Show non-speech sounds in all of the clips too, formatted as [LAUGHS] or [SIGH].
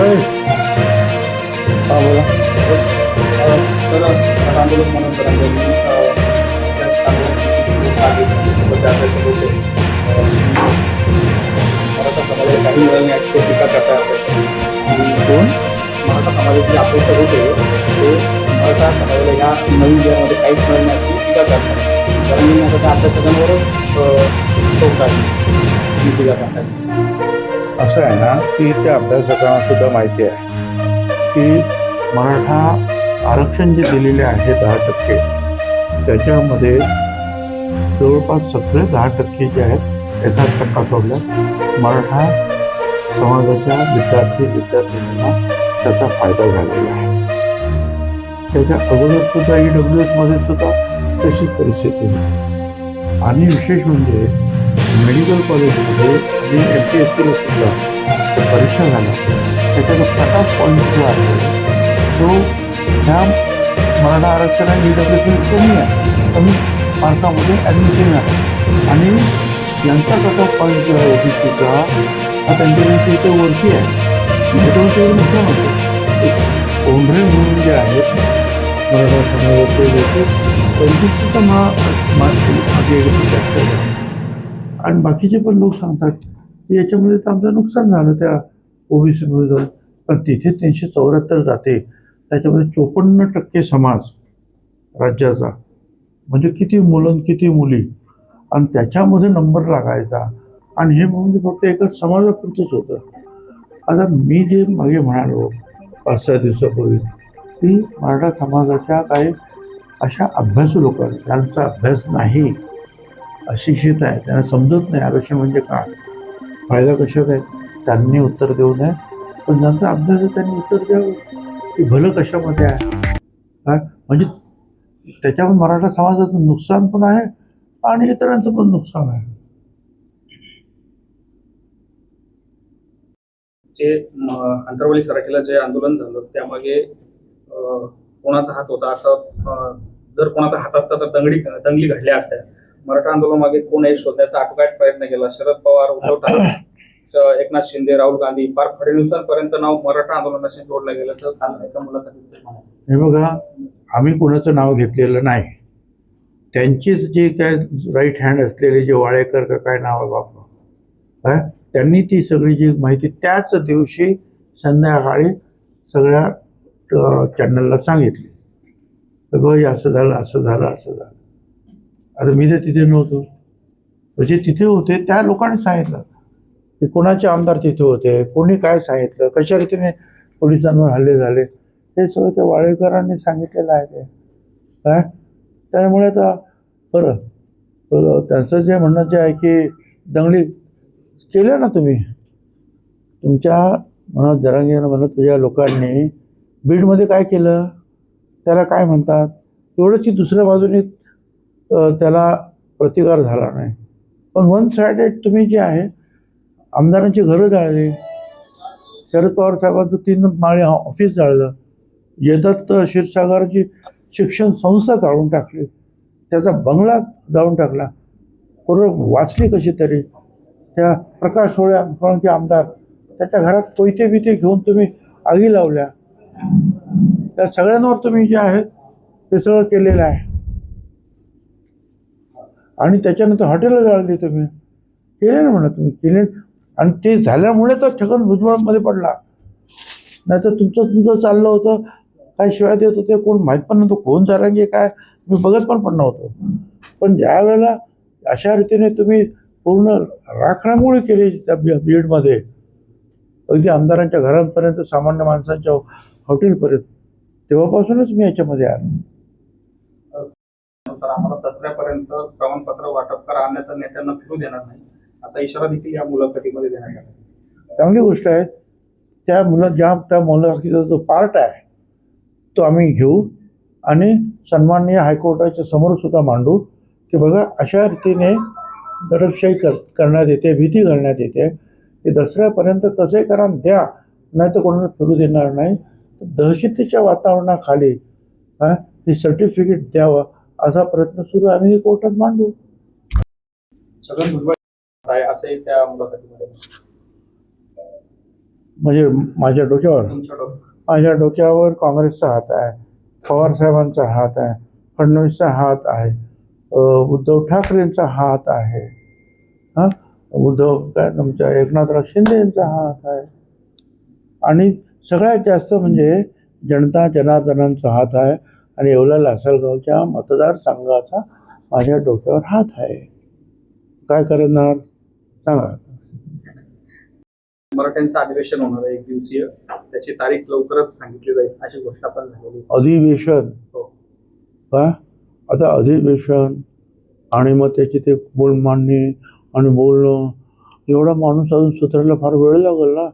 बोला सर आता आंदोलन म्हणून तर आंदोलन अ, त्याच आंदोलन आहे त्याच्याबद्दल अभ्यासक होते अ, मराठा समाजाला काही मिळालं नाही ते टीका करतात अभ्यासक आणि कोण मराठा समाजाचे अभ्यासक होते ते मराठा समाजाला ह्या नवीन जगामध्ये काहीच मिळालं नाही याची टीका करतात कारण मी आता त्या अभ्यासकांवरच टोकतात ही टीका करतात असं आहे ना की त्या अभ्यासकांना सुद्धा माहिती आहे. की मराठा आरक्षण जे दिलेले आहे दहा टक्के त्याच्यामध्ये जवळपास सगळे दहा टक्के जे आहेत एकाच टक्का सोडल्या मराठा समाजाच्या विद्यार्थी विद्यार्थिनींना त्याचा फायदा झालेला आहे. त्याच्या अगोदर सुद्धा ई डब्ल्यू एसमध्ये सुद्धा तशीच परिस्थिती होती. आणि विशेष म्हणजे मेडिकल कॉलेजमध्ये आणि एम पी एस सीला सुद्धा त्या परीक्षा झाल्या. जो कट ऑफ पॉईंट जो आहे तो ह्या मराठा आरक्षण आणि डब्ल्यू कमी आहे. कमी मार्कामध्ये ॲडमिशन आहे. आणि यांचा कट ऑफ पॉईंट जो आहे ओबीसीचा हा त्यांच्या इथे वरती आहे. त्याच्यामुळे नुकसान होतं एक कोंढरे म्हणून जे आहेत मराठा समाजाचे लोक त्यांची सुद्धा मा मा- मागे एकदा चर्चा झाली. आणि बाकीचे पण लोक सांगतात की याच्यामध्ये तर आमचं नुकसान झालं त्या ओबीसीमध्ये जाऊन. पण तिथे तीनशे चौऱ्याहत्तर जाते. त्याच्यामध्ये चोपन्न टक्के समाज राज्याचा. म्हणजे किती मुलं किती मुली. आणि त्याच्यामध्ये नंबर लागायचा. आणि हे म्हणजे फक्त एकच समाजापुरतंच होतं. आता मी जे मागे म्हणालो पाच सहा दिवसापूर्वी की मराठा समाजाच्या काही अशा अभ्यासू लोक आहेत, ज्यांचा अभ्यास नाही अशिक्षित आहे. त्यांना समजत नाही आरक्षण म्हणजे काय? फायदा कशात आहे? त्यांनी उत्तर देऊ नये. पण ज्यांचा अभ्यास आहे त्यांनी उत्तर द्यावं. की भलं कशामध्ये आहे? काय म्हणजे त्याच्यावर मराठा समाजाचं नुकसान पण आहे आणि इतरांचं पण नुकसान आहे. जे म, अंतरवली सराठीला जे आंदोलन झालं त्यामागे कोणाचा हात होता? असं जर कोणाचा हात असता तर दंगडी दंगली घडल्या असत्या. मराठा आंदोलनामागे कोण आहे शोधण्याचा आटोकाट प्रयत्न केला. शरद पवार उद्धव ठाकरे [CLEARS THROAT] एकनाथ शिंदे राहुल गांधी फार फडणवीसांपर्यंत नाव मराठा आंदोलनाशी जोडलं गेलं. असं काल एका मुलाखतीत. हे बघा आम्ही कोणाचं नाव घेतलेलं नाही. त्यांचीच जे काय राईट हँड असलेले जे वाळेकर का काय नाव आहे बापा काय त्यांनी ती सगळी जी माहिती त्याच दिवशी संध्याकाळी सगळ्या चॅनलला सांगितली. हे असं झालं असं झालं असं झालं. आता मी तर तिथे नव्हतो म्हणजे तिथे होते त्या लोकांनी सांगितलं. की कोणाचे आमदार तिथे होते कोणी काय सांगितलं कशा रीतीने पोलिसांवर हल्ले झाले हे सगळं त्या वाळेकरांनी सांगितलेलं आहे ते. काय त्यामुळे आता बरं. त्यांचं जे म्हणणं जे आहे की दंगली केल्या ना तुम्ही? तुमच्या म्हणत जरांगीनं म्हणत तुझ्या लोकांनी बीडमध्ये काय केलं? त्याला काय म्हणतात? एवढंच की दुसऱ्या बाजूने त्याला प्रतिकार झाला नाही. पण वन सायडेड तुम्ही जे आहे आमदारांची घरं जाळली. शरद पवार साहेबांचं तीन माळे ऑफिस जाळलं. येदत्त क्षीरसागरची शिक्षण संस्था जाळून टाकली. त्याचा बंगला जाळून टाकला. पूर्व वाचली कशी तरी. त्या प्रकाश होळ्यांचे आमदार त्याच्या घरात कोयते बिते घेऊन तुम्ही आगी लावल्या. त्या सगळ्यांवर तुम्ही जे आहे ते सगळं केलेलं आहे. आणि त्याच्यानंतर हॉटेलला जाळली तुम्ही केले ना म्हणा तुम्ही केले. आणि ते झाल्यामुळे तर छगन भुजबळमध्ये पडला. नाही तर तुमचं तुमचं चाललं होतं. काय शिवाय देत होते कोण माहीत पण नव्हतं कोण जारांगे काय. मी बघत पण पण नव्हतो. पण ज्या वेळेला अशा रीतीने तुम्ही पूर्ण राखरांगोळी केली त्या बी बीडमध्ये अगदी आमदारांच्या घरांपर्यंत सामान्य माणसांच्या हॉटेलपर्यंत. तेव्हापासूनच मी याच्यामध्ये आलो. दसऱ्यापर्यंत प्रमाणपत्र वाटप करा अन्यथा नेत्यांना फिरू देणार नाही. असा इशारा देखील या मुलाखतीमध्ये देण्यात आला. चांगली गोष्ट आहे. त्या मुलं ज्या त्या मुलाखतीचा जो पार्ट आहे तो आम्ही घेऊ आणि सन्माननीय हायकोर्टाच्या समोर सुद्धा मांडू की बघा अशा रीतीने दडपशाही कर करण्यात येते भीती घालण्यात येते. की दसऱ्यापर्यंत तसे करा द्या नाही तर कोणाला फिरू देणार नाही. तर दहशतीच्या वातावरणाखाली हां हे सर्टिफिकेट द्यावं. असा प्रयत्न सुरू आम्ही कोर्टात मांडू. छगन भुजबळ आहे असे त्या मुलाखतीमध्ये. म्हणजे माझ्या डोक्यावर? तुमच्या डोक्यात माझ्या डोक्यावर काँग्रेसचा हात आहे. पवार साहेबांचा हात आहे. फडणवीसचा हात आहे. उद्धव ठाकरेंचा हात आहे. हां? उद्धव काय तुमच्या एकनाथराव शिंदे यांचा हात आहे. आणि सगळ्यात जास्त म्हणजे जनता जनार्दनांचा हात आहे. आणि येवला लासलगावच्या मतदारसंघाचा माझ्या डोक्यावर हात आहे. काय करणार? सांगा. मराठ्यांचं अधिवेशन होणार आहे एक दिवसीय. त्याची तारीख लवकरच सांगितली जाईल अशी घोषणा पण झालेली. अधिवेशन? हो. का? आता अधिवेशन आणि मग त्याची ते बोल मांडणी आणि बोलणं एवढा माणूस अजून सुधारायला फार वेळ लागेल ना?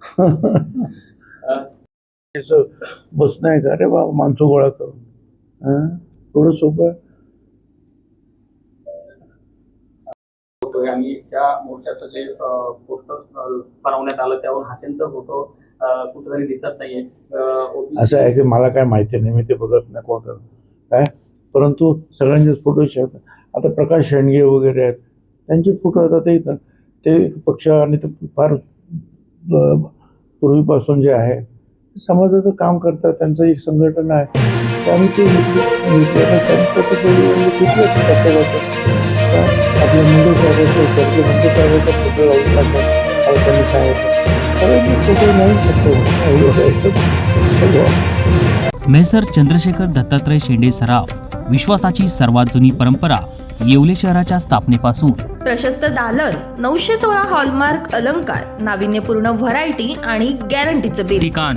[LAUGHS] बसणं आहे का? रे बा माणसं गोळा करून. हं? थोडं सोपं? आणि त्या मोर्चाचं जे पोस्टर बनवण्यात आलं त्यावर हात्यांचा फोटो कुठेतरी दिसत नाहीये. असं आहे की मला काय माहिती नाही मी ते बघत नाही कोण काय? परंतु सगळ्यांचेच फोटो आता प्रकाश शेंडगे वगैरे आहेत त्यांचे फोटो आता ते ते पक्ष आणि ते फार पूर्वीपासून जे आहे समाजाचं काम करतात त्यांचं एक संघटना आहे. त्यामुळे ते? आपल्या मुंडे साहेबाचं कर्ज मुंडे साहेबाचा फोटो लावून टाकतात त्यांनी सांगितलं. फोटो नाही शकतो. मेसर चंद्रशेखर दत्तात्रय शेंडे सराफ विश्वासाची सर्वात जुनी परंपरा येवले शहराच्या स्थापनेपासून. प्रशस्त दालन नऊशे सोळा हॉलमार्क अलंकार नाविन्यपूर्ण व्हरायटी आणि गॅरंटीचं बिल. ठिकाण